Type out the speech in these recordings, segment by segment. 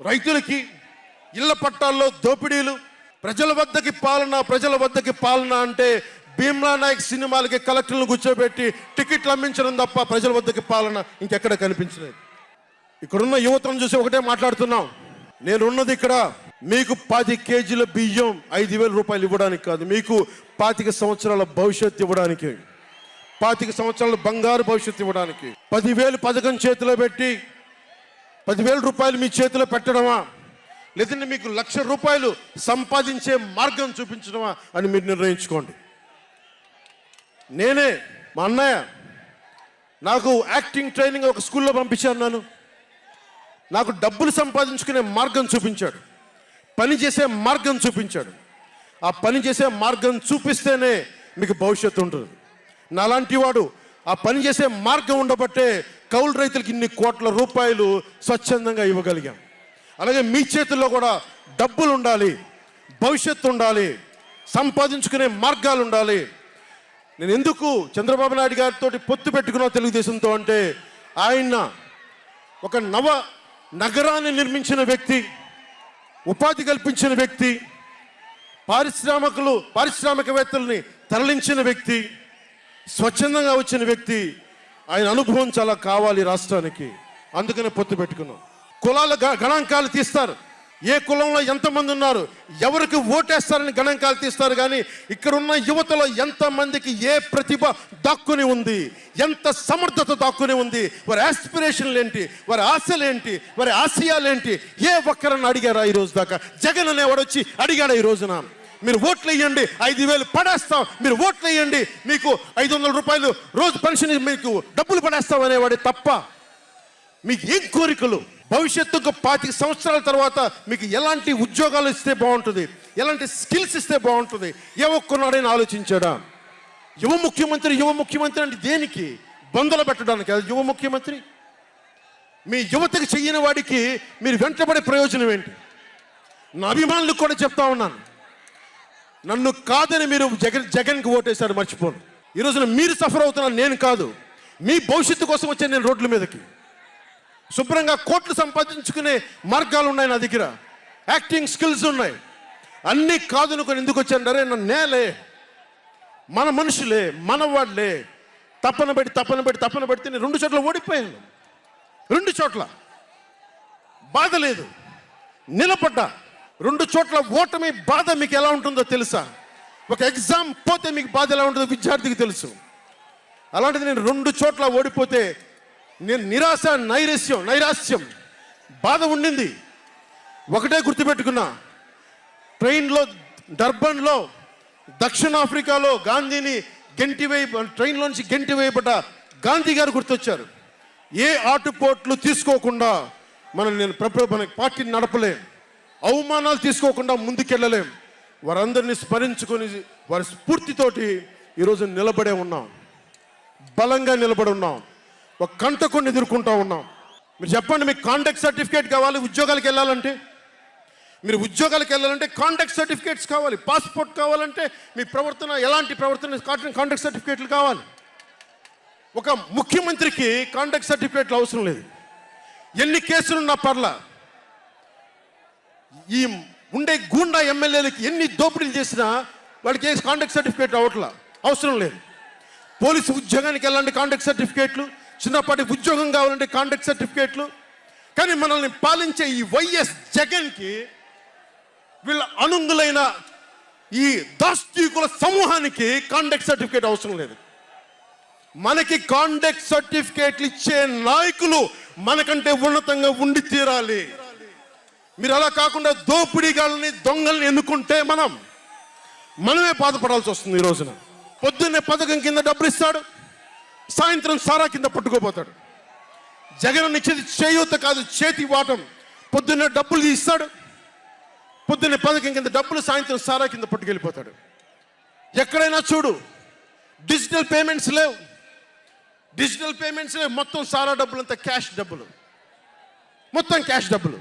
రైతులకి ఇళ్ళ పట్టాల్లో దోపిడీలు ప్రజల వద్దకి పాలన ప్రజల వద్దకి పాలన అంటే భీమ్లా నాయక్ సినిమాలకి కలెక్టర్లను కూర్చోబెట్టి టికెట్లు అమ్మించడం తప్ప ప్రజల వద్దకి పాలన ఇంకెక్కడ కనిపించలేదు. ఇక్కడున్న యువతను చూసి ఒకటే మాట్లాడుతున్నాం. నేనున్నది ఇక్కడ మీకు పాతి కేజీల బియ్యం ఐదు వేల రూపాయలు ఇవ్వడానికి కాదు మీకు పాతిక సంవత్సరాల భవిష్యత్తు ఇవ్వడానికి. పాతిక సంవత్సరాల బంగారు భవిష్యత్తు ఇవ్వడానికి. పదివేలు పథకం చేతిలో పెట్టి పదివేల రూపాయలు మీ చేతిలో పెట్టడమా? లేదంటే మీకు లక్ష రూపాయలు సంపాదించే మార్గం చూపించడమా అని మీరు నిర్ణయించుకోండి. నేనే మా అన్నయ్య నాకు యాక్టింగ్ ట్రైనింగ్ ఒక స్కూల్లో పంపించాను నన్ను. నాకు డబ్బులు సంపాదించుకునే మార్గం చూపించాడు. పని చేసే మార్గం చూపించాడు. ఆ పని చేసే మార్గం చూపిస్తేనే మీకు భవిష్యత్తు ఉంటుంది. నాలాంటి వాడు ఆ పని చేసే మార్గం ఉండబట్టే కౌలు రైతులకి ఇన్ని కోట్ల రూపాయలు స్వచ్ఛందంగా ఇవ్వగలిగాం. అలాగే మీ చేతుల్లో కూడా డబ్బులు ఉండాలి భవిష్యత్తు ఉండాలి సంపాదించుకునే మార్గాలు ఉండాలి. నేను ఎందుకు చంద్రబాబు నాయుడు గారితో పొత్తు పెట్టుకున్నా తెలుగుదేశంతో అంటే ఆయన ఒక నవ నగరాన్ని నిర్మించిన వ్యక్తి ఉపాధి కల్పించిన వ్యక్తి పారిశ్రామికులు పారిశ్రామికవేత్తల్ని తరలించిన వ్యక్తి స్వచ్ఛందంగా వచ్చిన వ్యక్తి ఆయన అనుభవం చాలా కావాలి రాష్ట్రానికి. అందుకనే పొత్తు పెట్టుకున్నాం. కులాల గ- గణాంకాలు తీస్తారు. ఏ కులంలో ఎంతమంది ఉన్నారు ఎవరికి ఓటేస్తారని గణాంకాలు తీస్తారు కానీ ఇక్కడున్న యువతలో ఎంతమందికి ఏ ప్రతిభ దాక్కుని ఉంది ఎంత సమర్థత దాక్కుని ఉంది వారి ఆస్పిరేషన్లు ఏంటి వారి ఆశలు ఏంటి వారి ఆశయాలు ఏంటి ఏ ఒక్కరని అడిగారా ఈ రోజు దాకా? జగన్ అనేవాడు వచ్చి అడిగాడు ఈ రోజున. మీరు ఓట్లు వేయండి ఐదు వేలు పడేస్తాం. మీరు ఓట్లు వేయండి మీకు ఐదు వందల రూపాయలు రోజు పెన్షన్ మీకు డబ్బులు పడేస్తాం అనేవాడే తప్ప మీకు ఏం కోరికలు? భవిష్యత్తుకు పాతిక సంవత్సరాల తర్వాత మీకు ఎలాంటి ఉద్యోగాలు ఇస్తే బాగుంటుంది? ఎలాంటి స్కిల్స్ ఇస్తే బాగుంటుంది? ఏ ఒక్కనాడని ఆలోచించాడా? యువ ముఖ్యమంత్రి యువ ముఖ్యమంత్రి అంటే దేనికి? బంధులు పెట్టడానికి. అది యువ ముఖ్యమంత్రి. మీ యువతకు చెయ్యని వాడికి మీరు వెంటబడే ప్రయోజనం ఏంటి? నా అభిమానులకు కూడా చెప్తా ఉన్నాను. నన్ను కాదని మీరు జగన్ జగన్కి ఓటేశారు మర్చిపోను. ఈ రోజున మీరు సఫర్ అవుతున్నారు నేను కాదు మీ భవిష్యత్తు కోసం వచ్చాను నేను రోడ్ల మీదకి. శుభ్రంగా కోట్లు సంపాదించుకునే మార్గాలు ఉన్నాయి నా దగ్గర. యాక్టింగ్ స్కిల్స్ ఉన్నాయి. అన్నీ కాదనుకొని ఎందుకు వచ్చాను అరే నా నేలే. మన మనుషులే మన వాళ్ళే తప్పన పెట్టి తప్పన పెట్టి తప్పన పెడితే నేను రెండు చోట్ల ఓడిపోయాను. రెండు చోట్ల. బాధ లేదు. నిలబడ్డా. రెండు చోట్ల ఓటమి బాధ మీకు ఎలా ఉంటుందో తెలుసా? ఒక ఎగ్జామ్ పోతే మీకు బాధ ఎలా ఉంటుందో విద్యార్థికి తెలుసు. అలాంటిది నేను రెండు చోట్ల ఓడిపోతే నేను నిరాశ నైరస్యం నైరాస్యం బాధ ఉండింది. ఒకటే గుర్తుపెట్టుకున్నా ట్రైన్లో డర్బన్లో దక్షిణాఫ్రికాలో గాంధీని గెంటి గెంటివేయ ట్రైన్లోంచి గెంటి వేయబడ్డ గాంధీ గారు గుర్తొచ్చారు. ఏ ఆటుపోట్లు తీసుకోకుండా మనం నేను ప్రప- మన పార్టీని నడపలేం. అవమానాలు తీసుకోకుండా ముందుకెళ్ళలేం. వారందరినీ స్మరించుకొని వారి స్ఫూర్తితోటి ఈరోజు నిలబడే ఉన్నాం. బలంగా నిలబడి ఉన్నాం. ఒక కంటకొని ఎదుర్కొంటూ ఉన్నాం. మీరు చెప్పండి మీకు కాంటాక్ట్ సర్టిఫికేట్ కావాలి ఉద్యోగాలకు వెళ్ళాలంటే? మీరు ఉద్యోగాలకు వెళ్ళాలంటే కాంటాక్ట్ సర్టిఫికేట్స్ కావాలి పాస్పోర్ట్ కావాలంటే మీ ప్రవర్తన ఎలాంటి ప్రవర్తన కాంటాక్ట్ సర్టిఫికేట్లు కావాలి. ఒక ముఖ్యమంత్రికి కాంటాక్ట్ సర్టిఫికేట్లు అవసరం లేదు. ఎన్ని కేసులున్నా పర్లా. ఈ ఉండే గూండా ఎమ్మెల్యేలకి ఎన్ని దోపిడీలు చేసినా వాడికి ఏ కాంటాక్ట్ సర్టిఫికేట్ రావట్లా? అవసరం లేదు. పోలీసు ఉద్యోగానికి వెళ్ళాలంటే కాంటాక్ట్ సర్టిఫికేట్లు చిన్నపాటి ఉద్యోగం కావాలంటే కాంటాక్ట్ సర్టిఫికేట్లు కానీ మనల్ని పాలించే ఈ వైఎస్ జగన్కి వీళ్ళ అనుంగులైన ఈ దాస్తీకుల సమూహానికి కాంటాక్ట్ సర్టిఫికేట్ అవసరం లేదు. మనకి కాంటాక్ట్ సర్టిఫికేట్లు ఇచ్చే నాయకులు మనకంటే ఉన్నతంగా ఉండి తీరాలి. మీరు అలా కాకుండా దోపిడీగాళ్ళని దొంగల్ని ఎన్నుకుంటే మనం మనమే బాధపడాల్సి వస్తుంది ఈ రోజున. పొద్దున్నే పథకం కింద డబ్బులు ఇస్తాడు సాయంత్రం సారా కింద పట్టుకోపోతాడు జగన్ ఇచ్చేది చేయూత కాదు చేతి వాటం. పొద్దున్నే డబ్బులు ఇస్తాడు పొద్దున్నే పథకం కింద డబ్బులు సాయంత్రం సారా కింద పట్టుకెళ్ళిపోతాడు. ఎక్కడైనా చూడు డిజిటల్ పేమెంట్స్ లేవు. డిజిటల్ పేమెంట్స్ లేవు మొత్తం సారా డబ్బులు అంతా క్యాష్ డబ్బులు. మొత్తం క్యాష్ డబ్బులు.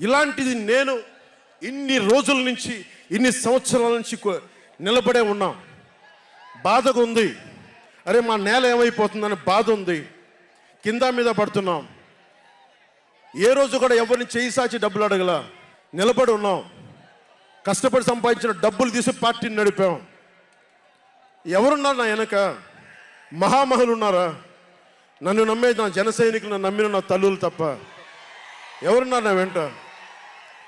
ఇలాంటిది నేను ఇన్ని రోజుల నుంచి ఇన్ని సంవత్సరాల నుంచి నిలబడే ఉన్నాం. బాధగా ఉంది. అరే మా నేల ఏమైపోతుందని బాధ ఉంది. కింద మీద పడుతున్నాం. ఏ రోజు కూడా ఎవరిని చేయి సాచి డబ్బులు అడగల. నిలబడి ఉన్నాం. కష్టపడి సంపాదించిన డబ్బులు తీసి పార్టీని నడిపాం. ఎవరున్నారు నా వెనక? మహామహులు ఉన్నారా? నన్ను నమ్మే నా జన సైనికులు నమ్మిన నా తల్లులు తప్ప. ఎవరున్నారు నా వెంట?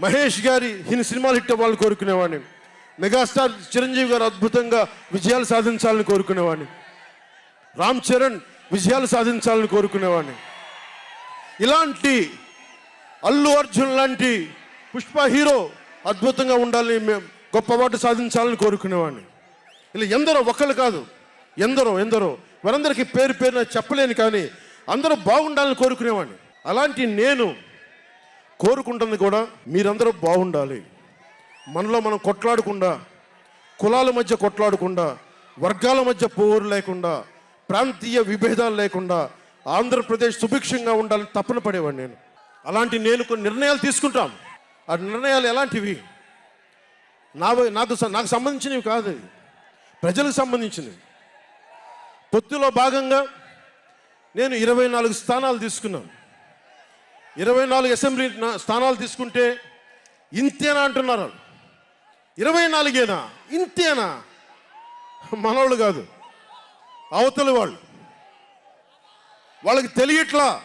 మహేష్ గారి హిన్ సినిమాలు హిట్ అవ్వాలని కోరుకునేవాడిని. మెగాస్టార్ చిరంజీవి గారు అద్భుతంగా విజయాలు సాధించాలని కోరుకునేవాడిని. రామ్ చరణ్ విజయాలు సాధించాలని కోరుకునేవాడిని. ఇలాంటి అల్లు అర్జున్ లాంటి పుష్ప హీరో అద్భుతంగా ఉండాలని మేము గొప్ప వాటి సాధించాలని కోరుకునేవాడిని. ఇలా ఎందరో ఒకళ్ళు కాదు ఎందరో ఎందరో వారందరికీ పేరు పేరున చెప్పలేను కానీ అందరూ బాగుండాలని కోరుకునేవాడిని. అలాంటి నేను కోరుకుంటుంది కూడా మీరందరూ బాగుండాలి. మనలో మనం కొట్లాడకుండా కులాల మధ్య కొట్లాడకుండా వర్గాల మధ్య పోరు లేకుండా ప్రాంతీయ విభేదాలు లేకుండా ఆంధ్రప్రదేశ్ సుభిక్షంగా ఉండాలని తపన పడేవాడిని నేను. అలాంటి నేను కొన్ని నిర్ణయాలు తీసుకుంటాం. ఆ నిర్ణయాలు ఎలాంటివి? నా నాకు నాకు సంబంధించినవి కాదు ప్రజలకు సంబంధించినవి. పొత్తులో భాగంగా నేను ఇరవై నాలుగు స్థానాలు తీసుకున్నాను. ఇరవై నాలుగు అసెంబ్లీ స్థానాలు తీసుకుంటే ఇంతేనా అంటున్నారు ఇరవై నాలుగేనా? ఇంతేనా? మనవాళ్ళు కాదు అవతలి వాళ్ళు. వాళ్ళకి తెలియట్లా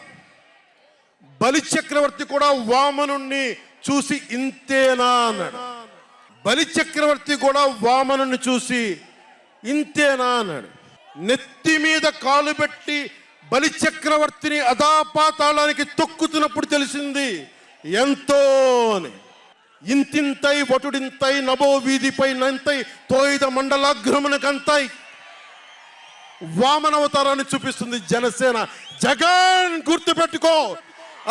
బలి చక్రవర్తి కూడా వామనుణ్ణి చూసి ఇంతేనా అన్నాడు. బలి చక్రవర్తి కూడా వామనుణ్ణి చూసి ఇంతేనా అన్నాడు. నెత్తి మీద కాలు పెట్టి బలి చక్రవర్తిని తొక్కుతున్నప్పుడు తెలిసింది ఎంతో అని ఇంతింతై వటుడింతై నభో వీధిపై నంతై తోయిద మండలాగ్రమునకంతై. వామనవతారాన్ని చూపిస్తుంది జనసేన. జగన్ గుర్తుపెట్టుకో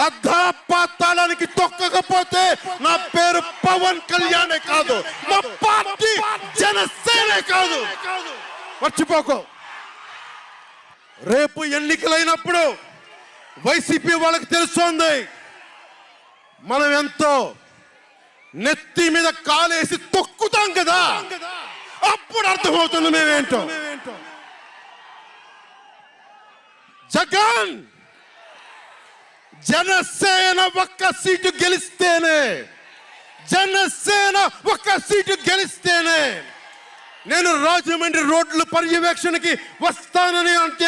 అర్ధపాతాళానికి తొక్కకపోతే నా పేరు పవన్ కళ్యాణే కాదు మా పార్టీ జనసేనే కాదు. మర్చిపోకో. రేపు ఎన్నికలైనప్పుడు వైసీపీ వాళ్ళకి తెలుస్తోంది. మనం ఎంతో నెత్తి మీద కాలేసి తొక్కుతాం కదా. అప్పుడు అర్థమవుతుంది మేమేంటో. జగన్ జనసేన ఒక్క సీటు గెలిస్తేనే జనసేన ఒక్క సీటు గెలిస్తేనే నేను రాజమండ్రి రోడ్లు పర్యవేక్షణకి వస్తానని అంటే